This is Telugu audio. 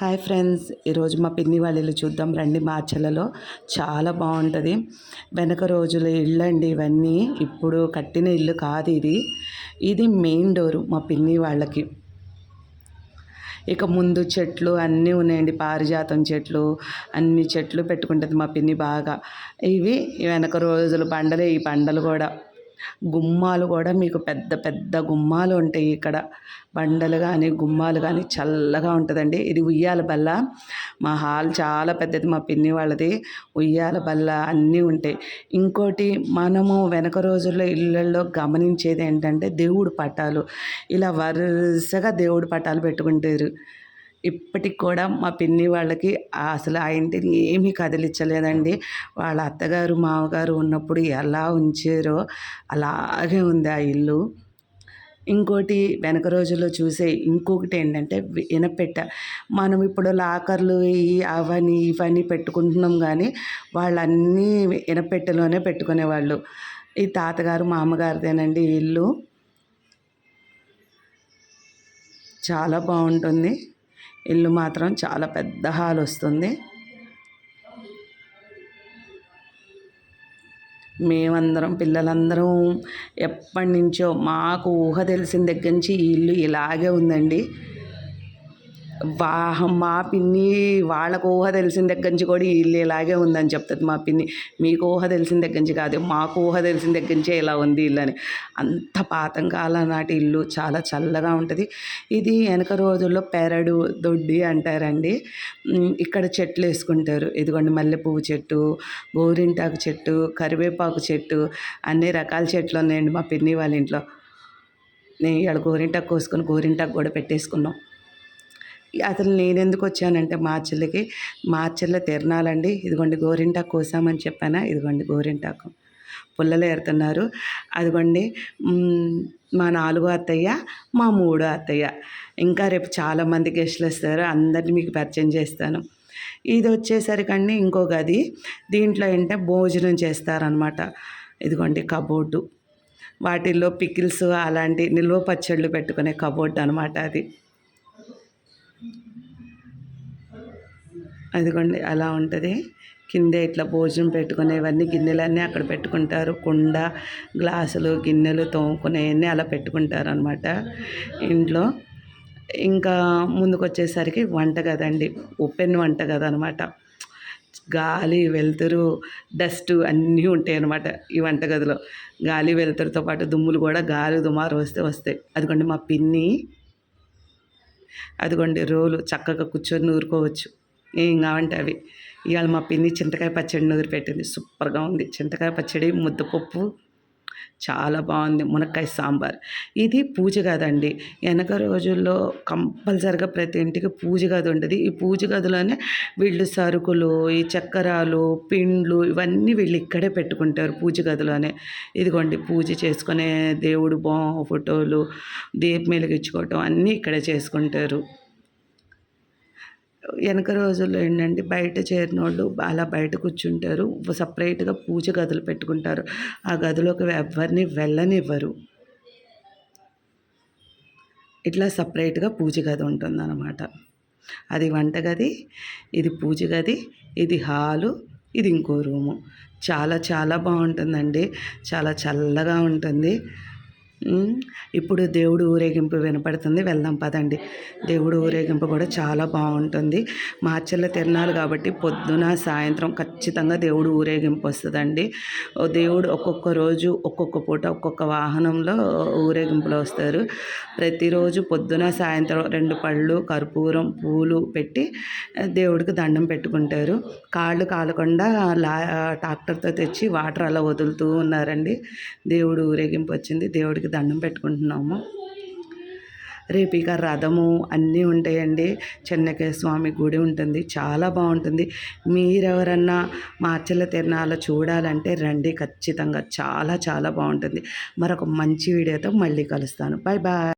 హాయ్ ఫ్రెండ్స్ ఈరోజు మా పిన్ని వాళ్ళ ఇల్లు చూద్దాం రండి మార్చలలో. చాలా బాగుంటుంది. వెనక రోజుల ఇళ్ళు అండి ఇవన్నీ. ఇప్పుడు కట్టిన ఇల్లు కాదు ఇది. ఇది మెయిన్ డోరు మా పిన్ని వాళ్ళకి. ఇక ముందు చెట్లు అన్నీ ఉన్నాయండి. పారిజాతం చెట్లు అన్ని చెట్లు పెట్టుకుంటుంది మా పిన్ని బాగా. ఇవి వెనక రోజులు బండలే ఈ బండలు కూడా. గుమ్మాలు కూడా మీకు పెద్ద పెద్ద గుమ్మాలు ఉంటాయి ఇక్కడ. బండలు కానీ గుమ్మాలు కానీ చల్లగా ఉంటుందండి. ఇది ఉయ్యాల బల్ల. మా హాల్ చాలా పెద్దది మా పిన్ని వాళ్ళది. ఉయ్యాల బల్ల అన్నీ ఉంటాయి. ఇంకోటి మనము వెనక రోజుల్లో ఇళ్ళల్లో గమనించేది ఏంటంటే దేవుడు పటాలు. ఇలా వరుసగా దేవుడు పటాలు పెట్టుకుంటారు. ఇప్పటికి కూడా మా పిన్ని వాళ్ళకి అసలు ఆ ఇంటిని ఏమీ కదిలించలేదండి. వాళ్ళ అత్తగారు మామగారు ఉన్నప్పుడు ఎలా ఉంచారో అలాగే ఉంది ఆ ఇల్లు. ఇంకోటి వెనక రోజుల్లో చూసే ఇంకొకటి ఏంటంటే వినపెట్ట మనం ఇప్పుడు లాకర్లు అవని ఇవన్నీ పెట్టుకుంటున్నాం కానీ వాళ్ళన్నీ వినపెట్టెలోనే పెట్టుకునేవాళ్ళు. ఈ తాతగారు మామగారిదేనండి ఇల్లు. చాలా బాగుంటుంది. ఇల్లు మాత్రం చాలా పెద్ద హాల్ వస్తుంది. మేమందరం పిల్లలందరం ఎప్పటి నుంచో మాకు ఊహ తెలిసిన దగ్గర నుంచి ఈ ఇల్లు ఇలాగే ఉందండి. వా మా పిన్ని వాళ్ళకు ఊహ తెలిసిన దగ్గర నుంచి కూడా ఇల్లు ఇలాగే ఉందని చెప్తుంది మా పిన్ని. మీకు ఊహ తెలిసిన దగ్గర నుంచి కాదు మాకు ఊహ తెలిసిన దగ్గర నుంచే ఇలా ఉంది ఇల్లు అని. అంత పాతం కాలం నాటి ఇల్లు చాలా చల్లగా ఉంటుంది. ఇది వెనక రోజుల్లో పెరడు దొడ్డి అంటారండి. ఇక్కడ చెట్లు వేసుకుంటారు. ఇదిగోండి మల్లెపువ్వు చెట్టు గోరింటాకు చెట్టు కరివేపాకు చెట్టు అన్ని రకాల చెట్లు ఉన్నాయండి మా పిన్ని వాళ్ళ ఇంట్లో. నేను ఇవాళ గోరింటాకు కోసుకొని గోరింటాకు కూడా పెట్టేసుకున్నాం. అతను నేను ఎందుకు వచ్చానంటే మార్చిలకి మార్చిల్లో తిరణాలండి. ఇదిగోండి గోరింటాకు కోసామని చెప్పానా? ఇదిగోండి గోరింటాకు. పుల్లలు ఏరుతున్నారు. అదిగోండి మా నాలుగో అత్తయ్య మా మూడో అత్తయ్య. ఇంకా రేపు చాలామంది గెస్టులు వస్తారు. అందరినీ మీకు పరిచయం చేస్తాను. ఇది వచ్చేసరికండి ఇంకో గది. దీంట్లో ఏంటంటే భోజనం చేస్తారనమాట ఇదిగోండి కబోర్డు. వాటిల్లో పికిల్స్ అలాంటి నిల్వ పచ్చళ్ళు పెట్టుకునే కబోర్డ్ అనమాట అది. అదిగోండి అలా ఉంటుంది. కింద ఇట్లా భోజనం పెట్టుకునేవన్నీ గిన్నెలన్నీ అక్కడ పెట్టుకుంటారు. కుండ గ్లాసులు గిన్నెలు తోముకునేవన్నీ అలా పెట్టుకుంటారు అనమాట ఇంట్లో ఇంకా ముందుకు వచ్చేసరికి వంట కదండి ఓపెన్ వంట కదనమాట అనమాట గాలి వెలుతురు డస్ట్ అన్నీ ఉంటాయి అనమాట ఈ వంటగదిలో గాలి వెలుతురుతో పాటు దుమ్ములు కూడా గాలి దుమారు వస్తే వస్తాయి. అదిగోండి మా పిన్ని అదిగోండి రోలు చక్కగా కూర్చొని నూరుకోవచ్చు. ఏం కావంటే అవి. ఇవాళ మా పిన్ని చింతకాయ పచ్చడి నూరి పెట్టింది సూపర్గా ఉంది. చింతకాయ పచ్చడి ముద్దపప్పు చాలా బాగుంది. మునక్కాయ సాంబార్. ఇది పూజ గదండి వెనక రోజుల్లో కంపల్సరిగా ప్రతి ఇంటికి పూజ గది ఉంటుంది. ఈ పూజ గదిలోనే వీళ్ళు సరుకులు ఈ చక్కెరాలు పిండ్లు ఇవన్నీ వీళ్ళు ఇక్కడే పెట్టుకుంటారు పూజ గదిలోనే. ఇదిగోండి పూజ చేసుకునే దేవుడు బా ఫోటోలు దీపం వెలిగించుకోవటం అన్నీ ఇక్కడే చేసుకుంటారు. వెనక రోజుల్లో ఏంటంటే బయట చేరినోళ్ళు అలా బయట కూర్చుంటారు. సపరేట్గా పూజ గదులు పెట్టుకుంటారు. ఆ గదిలోకి ఎవరిని వెళ్ళనివ్వరు. ఇట్లా సపరేట్గా పూజ గది ఉంటుందన్నమాట. అది వంటగది ఇది పూజ గది ఇది హాలు ఇది ఇంకో రూము. చాలా చాలా బాగుంటుందండి. చాలా చల్లగా ఉంటుంది. ఇప్పుడు దేవుడు ఊరేగింపు వినపడుతుంది. వెళ్దాం పదండి. దేవుడు ఊరేగింపు కూడా చాలా బాగుంటుంది. మార్చెల్ల తిరణాలు కాబట్టి పొద్దున సాయంత్రం ఖచ్చితంగా దేవుడు ఊరేగింపు వస్తుందండి. దేవుడు ఒక్కొక్క రోజు ఒక్కొక్క పూట ఒక్కొక్క వాహనంలో ఊరేగింపులో వస్తారు. ప్రతిరోజు పొద్దున సాయంత్రం రెండు పళ్ళు కర్పూరం పూలు పెట్టి దేవుడికి దండం పెట్టుకుంటారు. కాళ్ళు కాలకుండా లా ట్రాక్టర్తో తెచ్చి వాటర్ అలా వదులుతూ ఉన్నారండి. దేవుడు ఊరేగింపు వచ్చింది. దేవుడికి దండం పెట్టుకుంటున్నాము. రేపిక రథము అన్నీ ఉంటాయండి. చెన్నకేశ్వర స్వామి గుడి ఉంటుంది. చాలా బాగుంటుంది. మీరెవరన్నా మార్చెల తిరణాలు చూడాలంటే రండి. ఖచ్చితంగా చాలా చాలా బాగుంటుంది. మరొక మంచి వీడియోతో మళ్ళీ కలుస్తాను. Bye bye